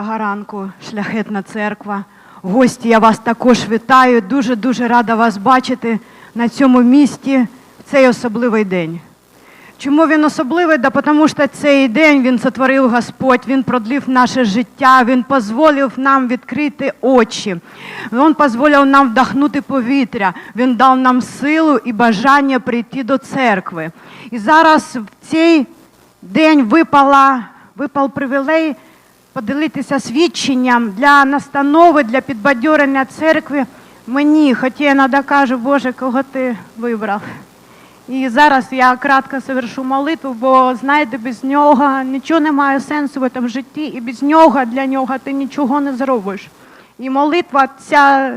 Доброго ранку, шляхетна церква. Гості, я вас також вітаю. Дуже дуже рада вас бачити на цьому місті в цей особливий день. Чому він особливий? Да тому що цей день він сотворив Господь, він продлив наше життя, він дозволив нам відкрити очі, він дозволив нам вдохнути повітря, він дав нам силу і бажання прийти до церкви. І зараз в цей день випала, випав привілей поділитися свідченням для настанови, для підбадьорення церкви мені, я іноді кажу, Боже, кого ти вибрав. І зараз я кратко совершу молитву, бо знаєте, без нього нічого не має сенсу в цьому житті, і без нього для нього ти нічого не зробиш. І молитва ця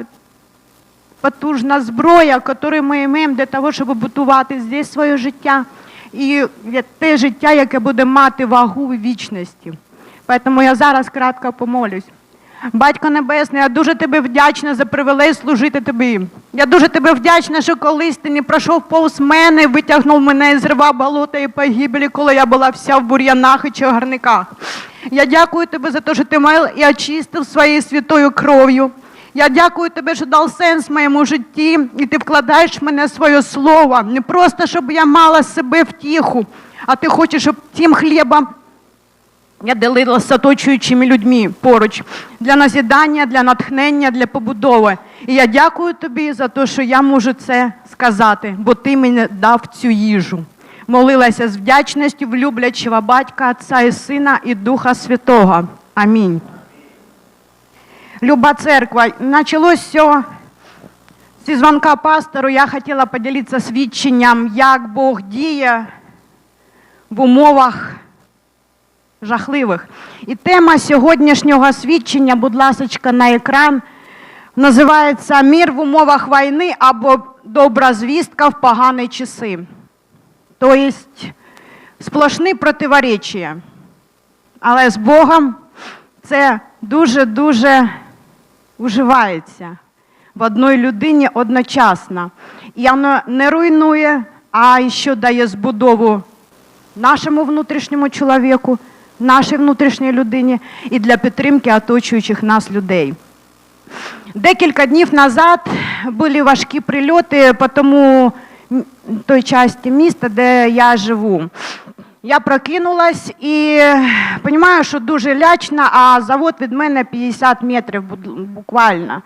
потужна зброя, яку ми маємо для того, щоб будувати здесь своє життя, і те життя, яке буде мати вагу вічності. Тому я зараз кратко помолюсь. Батько Небесний, я дуже тобі вдячна за привілей служити тобі. Я дуже тобі вдячна, що колись ти не пройшов повз мене, витягнув мене із рва болота і погибелі, коли я була вся в бур'янах і чагарниках. Я дякую тобі за те, що ти мав і очистив своєю святою кров'ю. Я дякую тобі, що дав сенс моєму житті, і ти вкладаєш в мене своє слово. Не просто, щоб я мала себе втіху, а ти хочеш, щоб тим хлібом я ділилася з оточуючими людьми поруч для назідання, для натхнення, для побудови. І я дякую тобі за те, що я можу це сказати, бо ти мені дав цю їжу. Молилася з вдячністю в люблячого батька, Отця і Сина і Духа Святого. Амінь. Люба церква, почалось все зі дзвонка пастору. Я хотіла поділитися свідченням, як Бог діє в умовах жахливих. І тема сьогоднішнього свідчення, будь ласка, на екран, називається Мір в умовах війни або добра звістка в погані часи. Тобто сплошні противоречия. Але з Богом це дуже-дуже уживається в одній людині одночасно. І воно не руйнує, а ще дає збудову нашому внутрішньому чоловіку, нашій внутрішній людині і для підтримки оточуючих нас людей. Декілька днів назад були важкі прильоти по тому той часті міста, де я живу. Я прокинулась і розумію, що дуже лячно, а завод від мене 50 метрів буквально.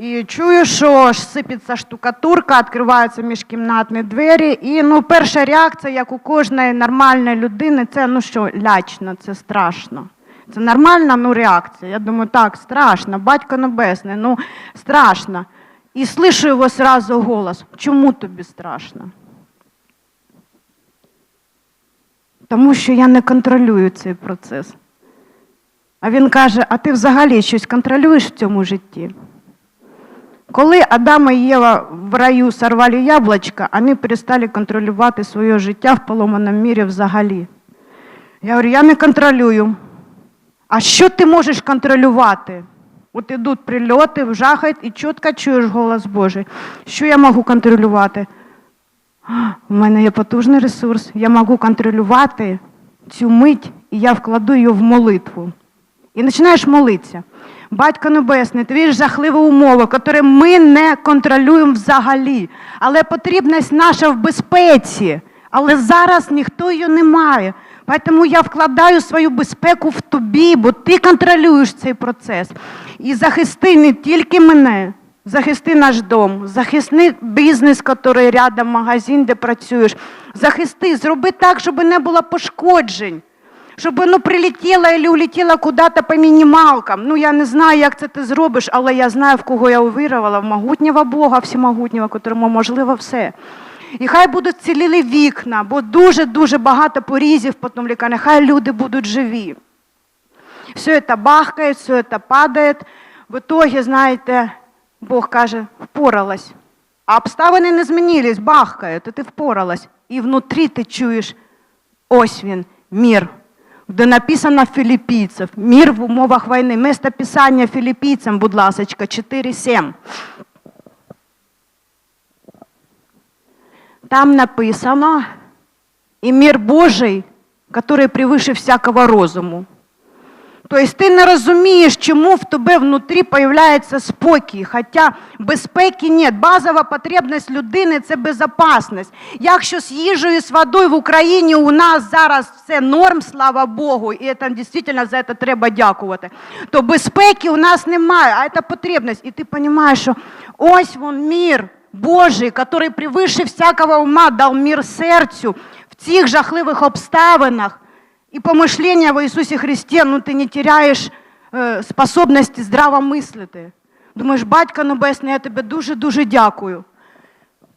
І чую, що ж сипеться штукатурка, відкриваються міжкімнатні двері. І ну, перша реакція, як у кожної нормальної людини, це ну що, лячно, це страшно. Це нормальна ну, реакція. Я думаю, так, страшно, батько небесний, ну страшно. І слышу його сразу голос. Чому тобі страшно? Тому що я не контролюю цей процес. А він каже: а ти взагалі щось контролюєш в цьому житті? Коли Адам і Єва в раю сорвали яблучко, вони перестали контролювати своє життя в поломаному мірі взагалі. Я говорю, я не контролюю. А що ти можеш контролювати? От ідуть прильоти, вжахають і чітко чуєш голос Божий. Що я можу контролювати? У мене є потужний ресурс, я можу контролювати цю мить, і я вкладу її в молитву. І починаєш молитися. Батько Небесний, твої ж жахливі умови, які ми не контролюємо взагалі. Але потрібність наша в безпеці. Але зараз ніхто її не має. Тому я вкладаю свою безпеку в тобі, бо ти контролюєш цей процес. І захисти не тільки мене, захисти наш дом, захисти бізнес, який рядом, магазин, де працюєш. Захисти, зроби так, щоб не було пошкоджень. Щоб воно прилетіло і улетіло куди-то по мінімалкам. Ну, я не знаю, як це ти зробиш, але я знаю, в кого я увірувала, в могутнього Бога, всемогутнього, котрому можливо все. І хай будуть цілілі вікна, бо дуже-дуже багато порізів потім лікарня, хай люди будуть живі. Все це бахкає, все це падає. В итоге, знаєте, Бог каже, впоралась. А обставини не змінились, бахкають, і ти впоралась. І внутрі ти чуєш, ось він, мір. Де написано філіппійців, мір в умовах війни. Место писання філіппійцям, будь ласка, 4.7. Там написано, і мир Божий, который превыше всякого розуму. Тобто ти не розумієш, чому в тебе внутрі появляється спокій. Хоча безпеки нет. Базова потребність людини це безпечність. Якщо з їжею, з водою в Україні у нас зараз все норм, слава Богу, і це дійсно за це треба дякувати, то безпеки у нас немає, а це потребність. І ти розумієш, що ось він мір Божий, який превыше всякого ума дав мір серцю в цих жахливих обставинах. І помишлення в Ісусі Христі, ну ти не теряешь э, способності здраво мислити. Думаєш, батько Небесний, я тебе дуже-дуже дякую.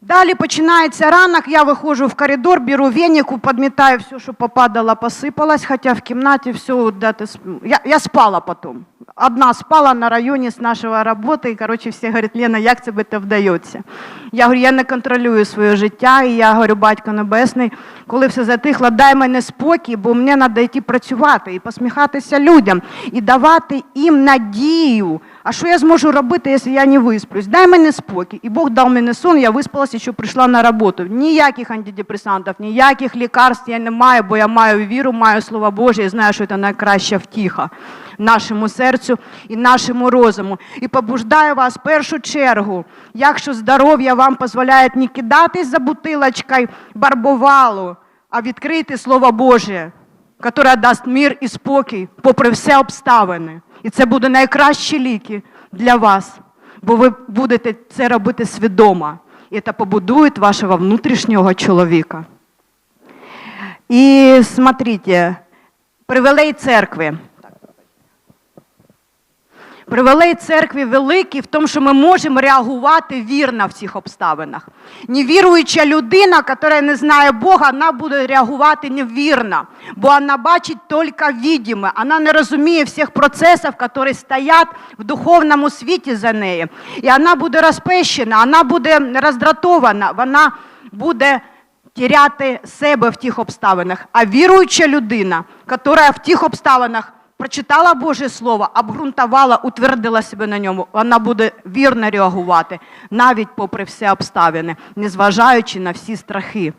Далі починається ранок, я виходжу в коридор, беру венику, підмітаю все, що попадало, посипалось, хоча в кімнаті все, де-то сп- я, я спала потім. Одна спала на районі з нашої роботи, і, коротше, всі говорять, Лена, як тебе це вдається? Я говорю, я не контролюю своє життя, і я говорю, батько Небесний, коли все затихло, дай мене спокій, бо мені треба йти працювати і посміхатися людям, і давати їм надію. А що я зможу робити, якщо я не висплюсь? Дай мені спокій. І Бог дав мені сон, я виспалася, що прийшла на роботу. Ніяких антидепресантів, ніяких лікарств я не маю, бо я маю віру, маю Слово Боже, і знаю, що це найкраща втіха нашому серцю і нашому розуму. І побуждаю вас в першу чергу, якщо здоров'я вам дозволяє не кидатись за бутилочкою барбовалу, а відкрити Слово Боже, яке дасть мир і спокій попри всі обставини. І це буде найкращі ліки для вас, бо ви будете це робити свідомо. І це побудує вашого внутрішнього чоловіка. І смотрите, привілей церкви. Привілей церкви великий в тому, що ми можемо реагувати вірно в цих обставинах. Невіруюча людина, яка не знає Бога, вона буде реагувати невірно, бо вона бачить тільки відіме, вона не розуміє всіх процесів, які стоять в духовному світі за нею. І вона буде розпещена, вона буде роздратована, вона буде теряти себе в тих обставинах. А віруюча людина, яка в тих обставинах прочитала Боже Слово, обґрунтувала, утвердила себе на ньому, вона буде вірно реагувати, навіть попри всі обставини, незважаючи на всі страхи.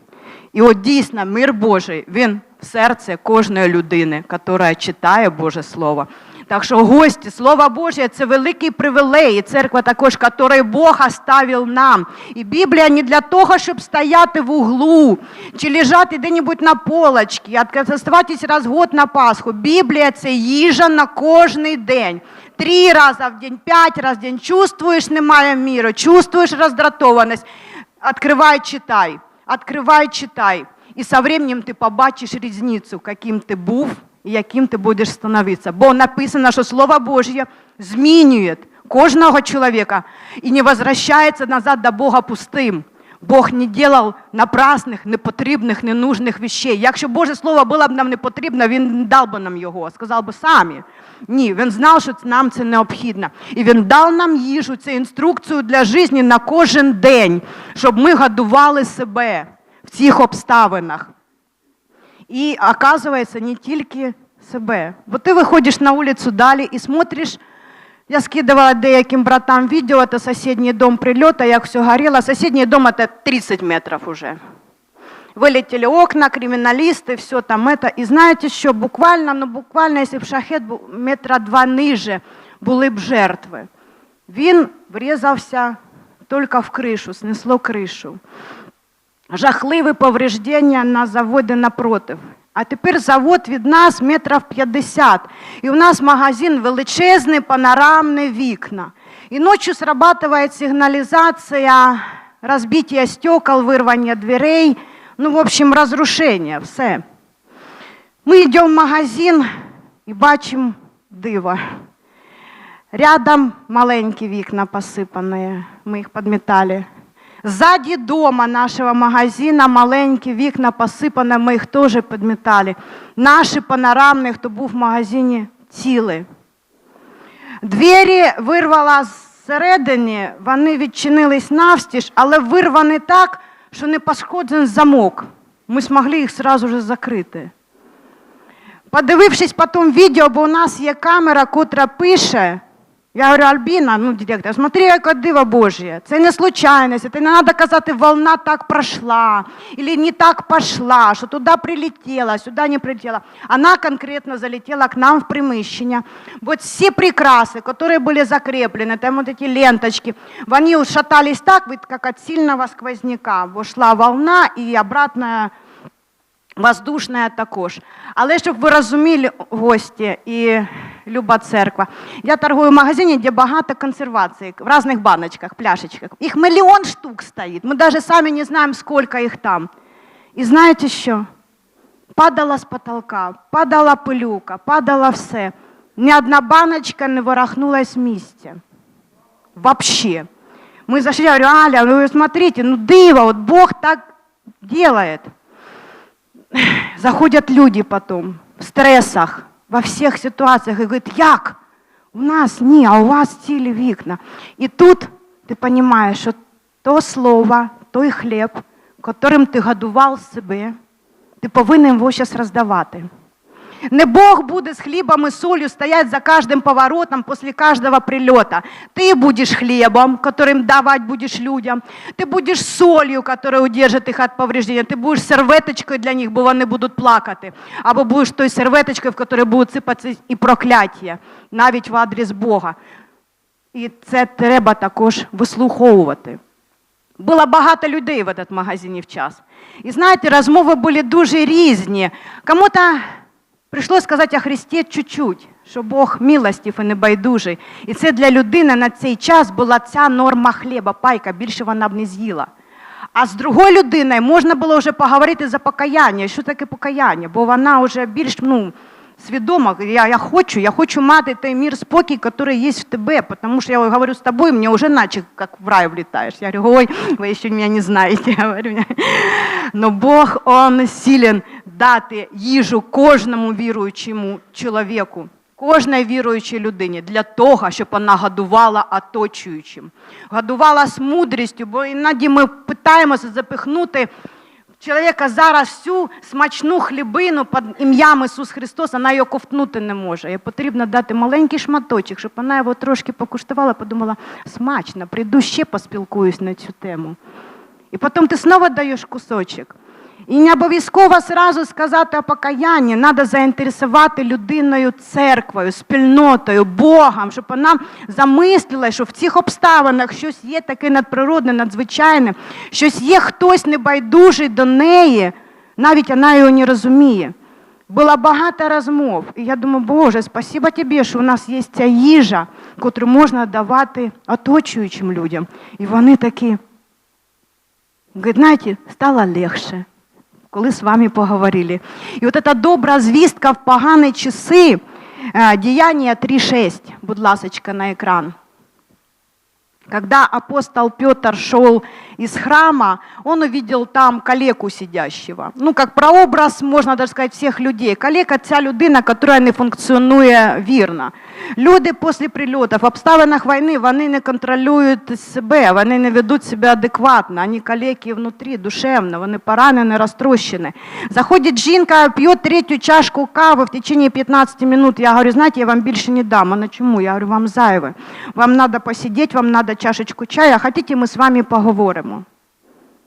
І от дійсно мир Божий, він в серці кожної людини, яка читає Боже Слово. Так що гості, Слово Боже, це великий привілей, і церква також, який Бог оставив нам. І Біблія не для того, щоб стояти в углу, чи лежати де-небудь на полочці, оставатись раз в год на Пасху. Біблія це їжа на кожний день. Три рази в день, п'ять разів в день. Чувствуєш, немає міру, чувствуєш роздратованість. Откривай, читай, откривай, читай. І со временем ти побачиш різницю, яким ти був і яким ти будеш становитися. Бо написано, що Слово Божє змінює кожного чоловіка і не возвращається назад до Бога пустим. Бог не делал напрасних, непотрібних, ненужних вещей. Якщо Боже Слово було б нам не потрібно, Він дав би нам його, сказав би самі. Ні, він знав, що нам це необхідно. І він дав нам їжу, це інструкцію для життя на кожен день, щоб ми годували себе в цих обставинах І оказується не тільки себе. Бо ти виходиш на вулицю далі і смотриш. Я скидывала деяким братам видео, это соседний дом прилета, як все горело. Соседний дом это 30 метров уже. Вылетели окна, криминалисты, все там это. І знаєте що, буквально, ну буквально, якщо б шахет був метра два ниже, були б жертви. Він врізався тільки в кришу, снесло кришу. Жахливі повреждення на заводі напротив. А тепер завод від нас метрів 50. І у нас магазин величезний, панорамні вікна. І ночі срабатывает сигналізація, розбиття стекол, вирвання дверей, ну, в общем, розрушення, все. Ми йдемо в магазин і бачимо диво. Рядом маленькі вікна посипані, ми їх підмітали. Сзади дома нашего магазина маленькі вікна посипані, ми їх теж підмітали. Наші панорамні, хто був в магазині, ціли. Двері вирвала зсередини, вони відчинились навстіж, але вирвані так, що не пошкоджений замок. Ми змогли їх одразу ж закрити. Подивившись потім відео, бо у нас є камера, котра пише, Я говорю, Альбіна, ну, директор, смотри, яке диво Божє. Це не случайність, це не треба казати, волна так пройшла, или не так пошла, що туди прилетіла, сюди не прилетіла. Вона конкретно залетіла к нам в приміщення. Вот всі прикраси, які були закреплені, там вот эти ленточки, вони шатались так, как от сильного сквозняка. Бо шла волна і обратная Воздушна також. Але щоб ви розуміли, гості і люба церква, я торгую в магазині, де багато консервації, в різних баночках, пляшечках. Їх мільйон штук стоїть. Ми навіть самі не знаємо, скільки їх там. І знаєте що? Падала з потолка, падала пилюка, падала все. Ні одна баночка не ворохнулась з місця. Вообще. Мы зашли, говорю, Аля, ну смотрите, ну диво, вот Бог так делает. Заходят люди потом в стрессах, во всех ситуациях, и говорят, як? У нас ні, а у вас цілі вікна. І тут ти розумієш, що то слово, той хліб, которым ти годував себе, ти повинен його зараз роздавати. Не Бог буде з хлібом і солью стоять за каждым поворотом после каждого прилета. Ты будешь хлебом, которым давать будешь людям. Ты будешь солью, которая удержит их от повреждения. Ты будешь серветочкою для них, бо вони будуть плакати. Або будеш той серветочкою, в якій будуть сипатися і прокляття, навіть в адрес Бога. І це треба також вислуховувати. Було багато людей в этот магазині в час. І знаєте, розмови були дуже різні. Кому-то прийшлося сказати о Христі чуть-чуть, що Бог милостив і небайдужий. І це для людини на цей час була ця норма хліба, пайка, більше вона б не з'їла. А з другою людиною можна було вже поговорити за покаяння. Що таке покаяння? Бо вона вже більш ну, свідома. Я, я хочу, я хочу мати той мір спокій, який є в тебе. Тому що я говорю з тобою, мені вже наче як в рай влітаєш. Я говорю, ой, ви ще мене не знаєте. Я говорю, но Бог, Он силен дати їжу кожному віруючому чоловіку, кожній віруючій людині для того, щоб вона годувала оточуючим. Годувала з мудрістю, бо іноді ми питаємося запихнути чоловіка зараз всю смачну хлібину під ім'ям Ісус Христос, вона його ковтнути не може. Їй потрібно дати маленький шматочок, щоб вона його трошки покуштувала, подумала, смачно, прийду ще поспілкуюсь на цю тему. І потім ти знову даєш кусочок. І не обов'язково зразу сказати о покаянні, треба заінтересувати людиною церквою, спільнотою, Богом, щоб вона замислила, що в цих обставинах щось є таке надприродне, надзвичайне, щось є хтось небайдужий до неї, навіть вона його не розуміє. Було багато розмов. І я думаю, Боже, спасибо тобі, що у нас є ця їжа, яку можна давати оточуючим людям. І вони такі. Говорит, знаете, стало легше, коли з вами поговорили. І от ця добра звістка в погані часи, Деяния Діяння 3.6, будь ласочка, на екран. Когда апостол Петр шел из храма, он увидел там калеку сидящего. Ну, как прообраз, можно даже сказать, всех людей. Калека – ця людина, яка не функціонує вірно. Люди після прильотів, в обставинах війни, вони не контролюють себе, вони не ведуть себе адекватно, вони калеки внутрі, душевно, вони поранені, розтрощені. Заходить жінка, п'є третю чашку кави в течение 15 минут. Я говорю, знаєте, я вам більше не дам. Вона чому? Я говорю, вам зайве. Вам треба посидіти, вам треба чашечку чаю, хотите, ми з вами поговоримо.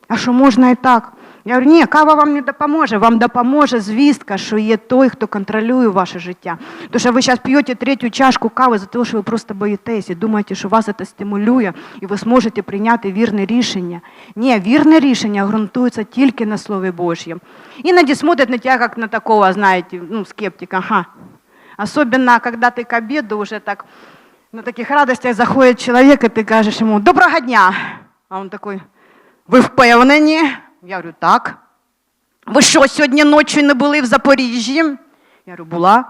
А що можна і так? Я говорю, ні, кава вам не допоможе. Вам допоможе звістка, що є той, хто контролює ваше життя. Тому що ви зараз п'єте третю чашку кави за те, що ви просто боїтесь і думаєте, що вас це стимулює, і ви зможете прийняти вірне рішення. Ні, вірне рішення ґрунтується тільки на Слові Божьем. Іноді смотрять на тебе, як на такого, знаєте, ну, скептика. Ага. Особенно, когда ты к обеду уже так на таких радостях заходить чоловік, і ти кажеш йому доброго дня. А він такий, ви впевнені? Я говорю, так. Ви що, сьогодні ночі не були в Запоріжжі? Я говорю, була.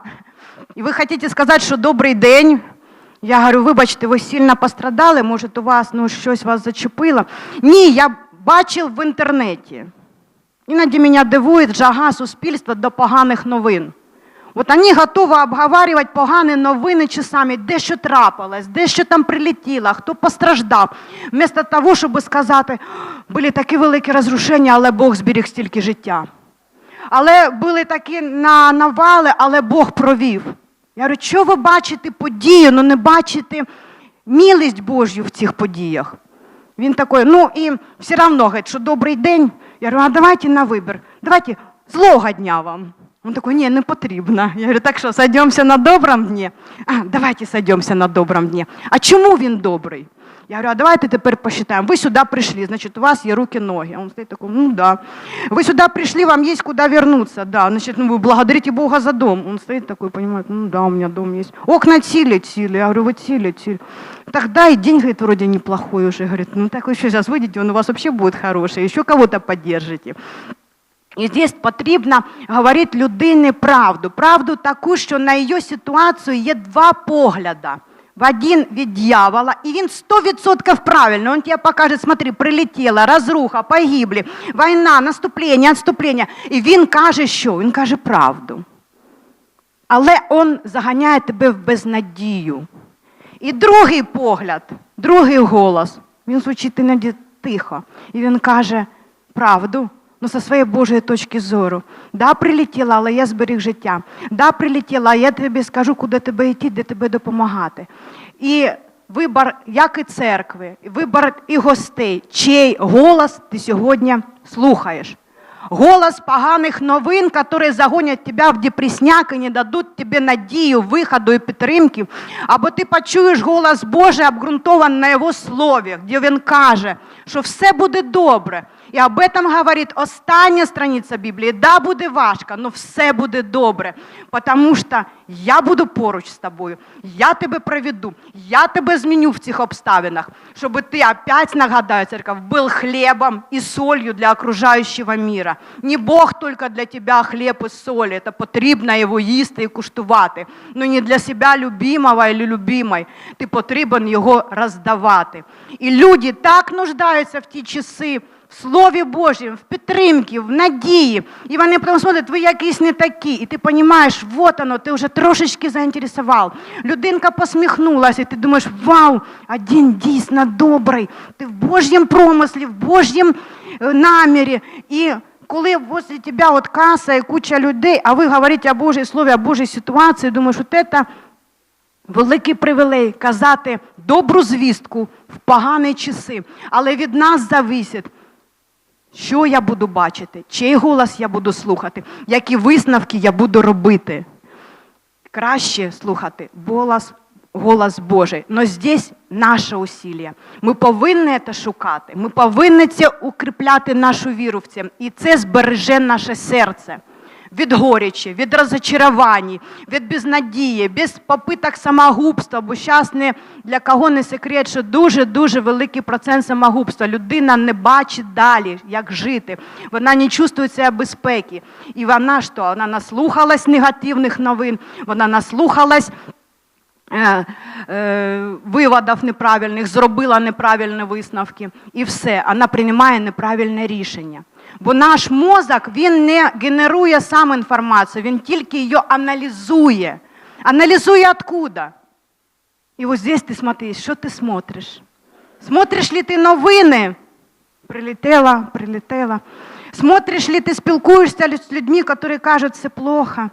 І ви хочете сказати, що добрий день? Я говорю, вибачте, ви сильно пострадали, може, у вас ну, щось вас зачепило. Ні, я бачив в інтернеті. Іноді мене дивує жага суспільства до поганих новин. От вони готові обговорювати погані новини часами, де що трапилось, де що там прилетіло, хто постраждав. Вместо того, щоб сказати, були такі великі розрушення, але Бог зберіг стільки життя. Але були такі на- навали, але Бог провів. Я говорю, що ви бачите подію, ну не бачите милість Божю в цих подіях. Він такий, ну і все говорить, що добрий день. Я говорю, а давайте на вибір. Давайте злого дня вам. Він такий, ні, не потрібно. Я говорю, так що, сойдемося на добром дні? А, давайте сойдемося на добром дні. А чому він добрий? Я говорю, а давайте тепер посчитаем. Вы сюда пришли, значит, у вас есть руки, ноги. Он стоит такой, ну да. Вы сюда пришли, вам есть куда вернуться, да. Значит, ну вы благодарите Бога за дом. Он стоит такой, понимает, ну да, у меня дом есть. Окна тили, тили. Я говорю, вы тили, тили. Тогда и день, говорит, вроде неплохой уже. Говорит, ну так вы еще сейчас выйдете, он у вас вообще будет хороший, еще кого-то поддержите. І здесь потрібно говорити людині правду. Правду таку, що на її ситуацію є два погляди. В один від дьявола, і він 100% правильно. Он тебе покаже, смотри, прилетіла, розруха, погибли, війна, наступлення, відступлення. І він каже, що? Він каже правду. Але він заганяє тебе в безнадію. І другий погляд, другий голос, він звучить іноді тихо. І він каже правду, ну зі своєї Божої точки зору. Да, прилетіла, але я зберіг життя. Да, прилетіла, я тобі скажу, куди тебе йти, де тебе допомагати. І вибор, як і церкви, вибор і гостей, чий голос ти сьогодні слухаєш. Голос поганих новин, які загонять тебе в депресняк і не дадуть тобі надію, виходу і підтримки. Або ти почуєш голос Божий, обґрунтований на Його слові, де Він каже, що все буде добре. І об этом говорить остання страниця Біблії. Да, буде важко, але все буде добре. Тому що я буду поруч з тобою, я тебе проведу, я тебе зміню в цих обставинах, щоб ти опять, нагадаю, церковь, був хлібом і солью для окружаючого мира. Не Бог тільки для тебе хліб і соль, це потрібно його їсти і куштувати. Ну не для себе любимого або любимої. Ти потрібен його роздавати. І люди так нуждаються в ті часи, в Слові Божім, в підтримці, в надії. І вони потім смотрять, ви якісь не такі. І ти розумієш, вот оно, ти вже трошечки заінтересував. Людинка посміхнулася, і ти думаєш, вау, один дійсно добрий. Ти в Божьєм промислі, в Божьєм е, намірі. І коли возле тебе от каса і куча людей, а ви говорите о Божій слові, о Божій ситуації, думаєш, от це Великий привілей казати добру звістку в погані часи, але від нас зависить, що я буду бачити, чий голос я буду слухати, які висновки я буду робити. Краще слухати голос, голос Божий. Но здесь наше усилля. Ми повинні це шукати. Ми повинні це укріпляти нашу віру в це. І це збереже наше серце від горечі, від розочарувань, від безнадії, без попиток самогубства, бо зараз не для кого не секрет, що дуже-дуже великий процент самогубства. Людина не бачить далі, як жити. Вона не чувствує безпеки. І вона що? Вона наслухалась негативних новин, вона наслухалась. е, е, Виводів неправильних, зробила неправильні висновки і все, вона приймає неправильне рішення. Бо наш мозок він не генерує сам інформацію, він тільки її аналізує. Аналізує откуда. І ось здесь ти смотриш, що ти смотриш? Смотриш ли ти новини? Прилетела, прилетела. Смотриш ли ти спілкуєшся з людьми, які кажуть, все плохо.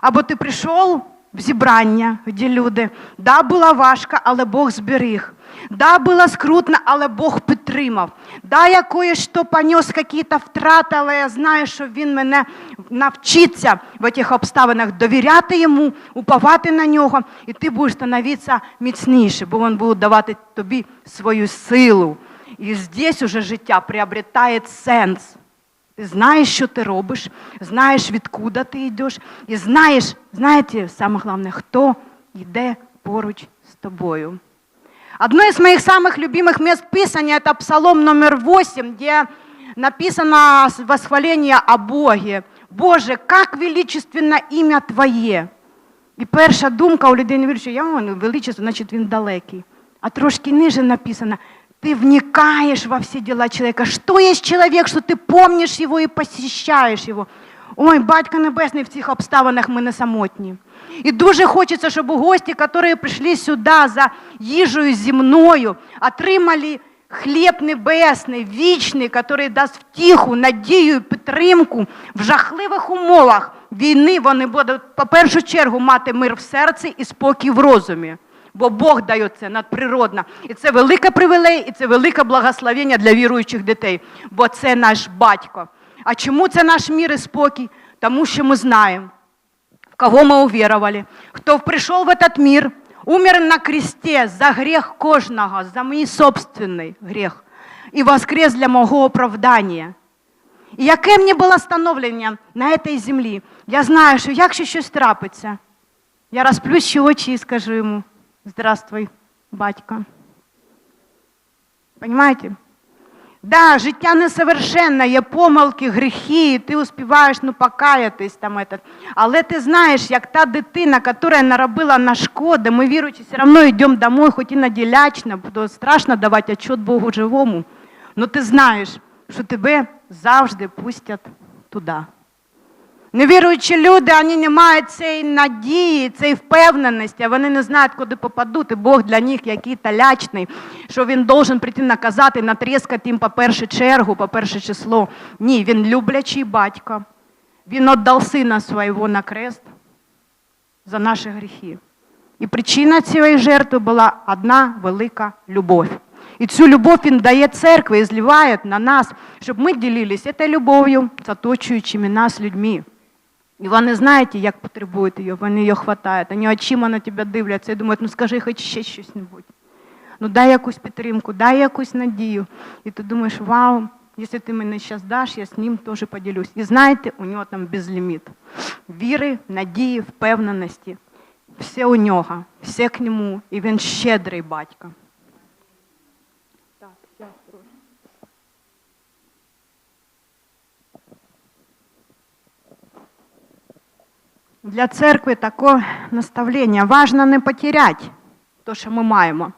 Або ти прийшов в зібрання, де люди, да, було важко, але Бог зберіг. Да, було скрутно, але Бог підтримав. Да, я кое-що понес якісь втрати, але я знаю, що Він мене навчиться в цих обставинах довіряти йому, уповати на нього, і ти будеш становитися міцніше, бо він буде давати тобі свою силу. І здесь уже життя приобретає сенс. Ти знаєш, що ти робиш, знаєш, відкуди ти йдеш, і знаєш, знаєте, саме головне, хто йде поруч з тобою. Одно из моих самых любимых мест Писания – это Псалом номер 8, где написано восхваление о Боге. Боже, как величественно ім'я Твоє. І перша думка у людини вірші, я ну, величество, значить він далекий. А трошки ниже написано, ты вникаешь во все дела человека. Что есть человек, что ты помнишь его и посещаешь его? Ой, Батько Небесний, в цих обставинах ми не самотні. І дуже хочеться, щоб гості, які прийшли сюди за їжею земною, отримали хліб небесний, вічний, який дасть втіху, надію підтримку в жахливих умовах війни. Вони будуть, по першу чергу, мати мир в серці і спокій в розумі. Бо Бог дає це надприродно. І це велика привілей, і це велике благословення для віруючих дітей, бо це наш батько. А чому це наш мір і спокій? Тому що ми знаємо, в кого мы уверовали, кто пришел в этот мир, умер на кресте за грех кожного, за мій собственний грех, і воскрес для мого оправдання. І яке мені було становлення на цій землі? Я знаю, що якщо щось трапиться, я розплющу очі і скажу йому Здравствуй, батько. Понимаете? Да, життя несовершенне, є помилки, гріхи, і ти успіваєш ну, покаятись там. этот. Але ти знаєш, як та дитина, яка наробила на шкоди, ми віруючи, все одно йдемо домой, хоч і наділячно, бо страшно давати отчет Богу живому. Ну ти знаєш, що тебе завжди пустять туди. Невіруючі люди, вони не мають цієї надії, цієї впевненості, вони не знають, куди попадуть. І Бог для них який то що він должен прийти наказати, натріскати їм по першу чергу, по перше число. Ні, він люблячий батько. Він віддав сина свого на крест за наші гріхи. І причина цієї жертви була одна велика любов. І цю любов він дає церкві і зливає на нас, щоб ми ділилися цією любов'ю з нас людьми. І вони знаєте, як потребують її, вони її хватають, вони очима на тебе дивляться і думають, ну скажи хоч ще щось небудь. Ну дай якусь підтримку, дай якусь надію. І ти думаєш, вау, якщо ти мене зараз даш, я з ним теж поділюсь. І знаєте, у нього там безліміт. Віри, надії, впевненості. Все у нього, все к нему, і він щедрий батько. Так, зараз трошки. Для церкви таке наставлення. Важно не потеряти те, що ми маємо.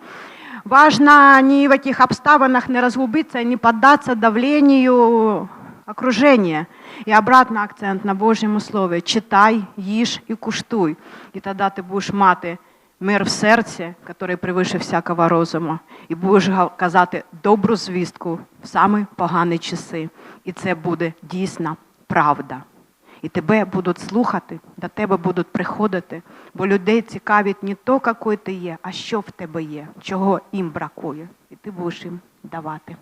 Важно ні в яких обставинах не розгубитися, не піддатися давленню окружения. І обратно акцент на Божьому Слові. Читай, їж і куштуй. І тоді ти будеш мати мир в серці, який превише всякого розуму. І будеш казати добру звістку в самі погані часи. І це буде дійсна правда. І тебе будуть слухати, до тебе будуть приходити, бо людей цікавить не то, який ти є, а що в тебе є, чого їм бракує. І ти будеш їм давати.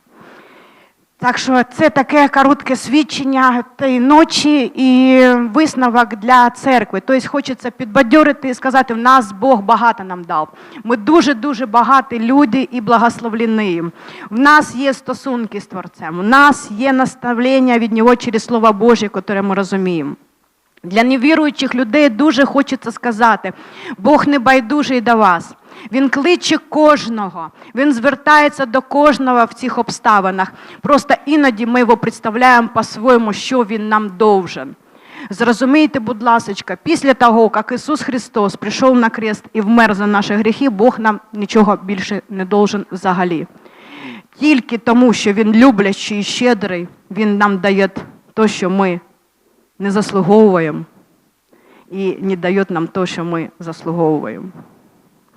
Так що це таке коротке свідчення тієї ночі і висновок для церкви. Тобто хочеться підбадьорити і сказати, в нас Бог багато нам дав. Ми дуже-дуже багаті люди і благословлені. В нас є стосунки з Творцем, у нас є наставлення від Нього через Слово Боже, яке ми розуміємо. Для невіруючих людей дуже хочеться сказати, Бог не байдужий до вас. Він кличе кожного, він звертається до кожного в цих обставинах. Просто іноді ми його представляємо по-своєму, що він нам довжен. Зрозумійте, будь ласка, після того, як Ісус Христос прийшов на крест і вмер за наші гріхи, Бог нам нічого більше не должен взагалі. Тільки тому, що Він люблячий і щедрий, Він нам дає те, що ми не заслуговуємо, і не дає нам те, що ми заслуговуємо.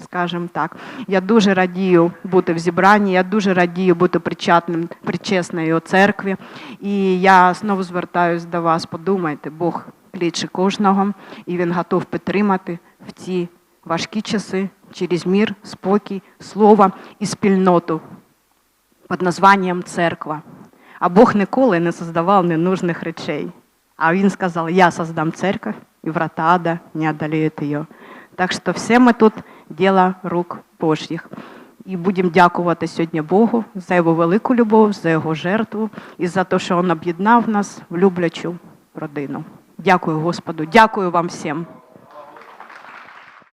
Скажем так, я дуже радію бути в зібранні, я дуже радію бути причетним, причесною церкві. І я знову звертаюся до вас. Подумайте, Бог кличе кожного, і Він готов підтримати в ці важкі часи через мір, спокій, слово і спільноту під названням церква. А Бог ніколи не создавав ненужних речей. А Він сказав, я создам церковь, і врата ада не одолеют її. Так що все ми тут діло рук Божих. І будемо дякувати сьогодні Богу за його велику любов, за його жертву і за те, що він об'єднав нас в люблячу родину. Дякую Господу, дякую вам всім.